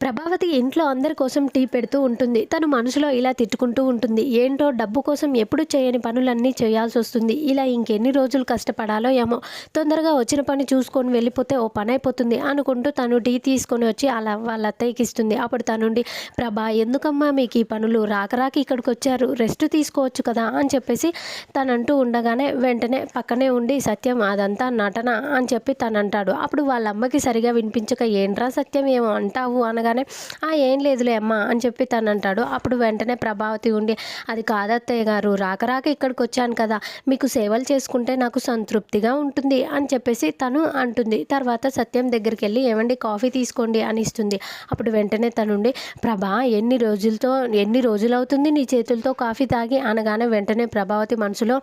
ప్రభావతి ఇంట్లో అందరి కోసం టీ పెడుతూ ఉంటుంది. తను మనసులో ఇలా తిట్టుకుంటూ ఉంటుంది. ఏంటో డబ్బు కోసం ఎప్పుడు చేయని పనులన్నీ చేయాల్సి వస్తుంది. ఇలా ఇంకెన్ని రోజులు కష్టపడాలో ఏమో. తొందరగా వచ్చిన పని చూసుకొని వెళ్ళిపోతే ఓ పని అయిపోతుంది అనుకుంటూ తను టీ తీసుకొని వచ్చి అలా వాళ్ళ అత్తయ్యకి ఇస్తుంది. అప్పుడు తనుండి ప్రభా ఎందుకమ్మా మీకు ఈ పనులు? రాక ఇక్కడికి వచ్చారు. రెస్ట్ తీసుకోవచ్చు కదా అని చెప్పేసి తను అంటూ ఉండగానే వెంటనే పక్కనే ఉండి సత్యం అదంతా నటన అని చెప్పి తను అంటాడు. అప్పుడు వాళ్ళ అమ్మకి సరిగా వినిపించక ఏంట్రా సత్యం ఏమో అంటావు? అనగా అనగానే ఆ ఏం లేదులే అమ్మ అని చెప్పి తను అంటాడు అప్పుడు వెంటనే ప్రభావతి ఉండి అది కాదత్తయ్య గారు రాక రాక ఇక్కడికి వచ్చాను కదా మీకు సేవలు చేసుకుంటే నాకు సంతృప్తిగా ఉంటుంది అని చెప్పేసి తను అంటుంది. తర్వాత సత్యం దగ్గరికి వెళ్ళి ఏమండి కాఫీ తీసుకోండి అని ఇస్తుంది. అప్పుడు వెంటనే తనుండి ప్రభా ఎన్ని రోజులతో ఎన్ని రోజులు అవుతుంది నీ చేతులతో కాఫీ తాగి? అనగానే వెంటనే ప్రభావతి మనసులో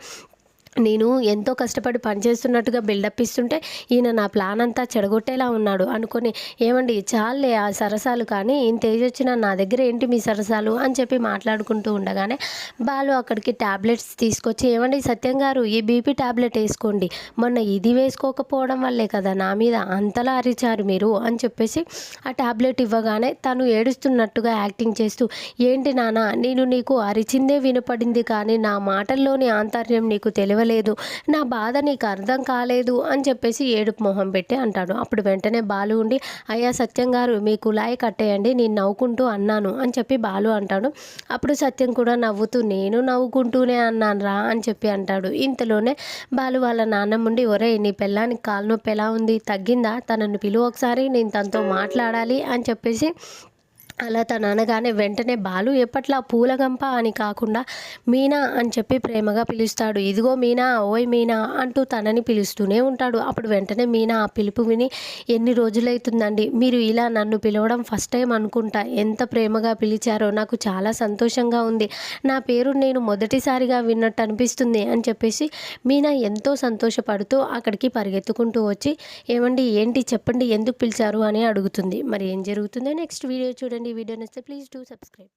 నేను ఎంతో కష్టపడి పనిచేస్తున్నట్టుగా బిల్డప్ ఇస్తుంటే ఈయన నా ప్లాన్ అంతా చెడగొట్టేలా ఉన్నాడు అనుకొని ఏమండి చాలే ఆ సరసాలు కానీ ఇంత ఏజ్ వచ్చినా నా దగ్గర ఏంటి మీ సరసాలు అని చెప్పి మాట్లాడుకుంటూ ఉండగానే బాలు అక్కడికి ట్యాబ్లెట్స్ తీసుకొచ్చి ఏమండి సత్యం గారు ఈ బీపీ ట్యాబ్లెట్ వేసుకోండి. మొన్న ఇది వేసుకోకపోవడం వల్లే కదా నా మీద అంతలా అరిచారు మీరు అని చెప్పేసి ఆ ట్యాబ్లెట్ ఇవ్వగానే తను ఏడుస్తున్నట్టుగా యాక్టింగ్ చేస్తూ ఏంటి నాన్న నేను నీకు అరిచిందే వినపడింది కానీ నా మాటల్లోని ఆంతర్యం నీకు ఇవ్వలేదు నా బాధ నీకు అర్థం కాలేదు అని చెప్పేసి ఏడుపు మొహం పెట్టి అంటాడు. అప్పుడు వెంటనే బాలు ఉండి అయ్యా సత్యం గారు మీ కులాయి కట్టేయండి నేను నవ్వుకుంటూ అన్నాను అని చెప్పి బాలు అంటాడు. అప్పుడు సత్యం కూడా నవ్వుతూ నేను నవ్వుకుంటూనే అన్నాను రా అని చెప్పి అంటాడు. ఇంతలోనే బాలు వాళ్ళ నాన్నమ్మ ఉండి ఒరే నీ పెళ్ళానికి కాలు నొప్పి ఎలా ఉంది? తగ్గిందా? తనను పిలువ ఒకసారి నేను తనతో మాట్లాడాలి అని చెప్పేసి అలా తను అనగానే వెంటనే బాలు ఎప్పట్లా పూలగంప అని కాకుండా మీనా అని చెప్పి ప్రేమగా పిలుస్తాడు. ఇదిగో మీనా ఓయ్ మీనా అంటూ తనని పిలుస్తూనే ఉంటాడు. అప్పుడు వెంటనే మీనా ఆ పిలుపు విని ఎన్ని రోజులైతుందండి మీరు ఇలా నన్ను పిలవడం ఫస్ట్ టైం అనుకుంటా. ఎంత ప్రేమగా పిలిచారో నాకు చాలా సంతోషంగా ఉంది. నా పేరు నేను మొదటిసారిగా విన్నట్టు అనిపిస్తుంది అని చెప్పేసి మీనా ఎంతో సంతోషపడుతూ అక్కడికి పరిగెత్తుకుంటూ వచ్చి ఏమండి ఏంటి చెప్పండి ఎందుకు పిలిచారు అని అడుగుతుంది. మరి ఏం జరుగుతుందో నెక్స్ట్ వీడియో చూడండి. ఈ వీడియో నచ్చితే ప్లీజ్ డూ సబ్స్క్రైబ్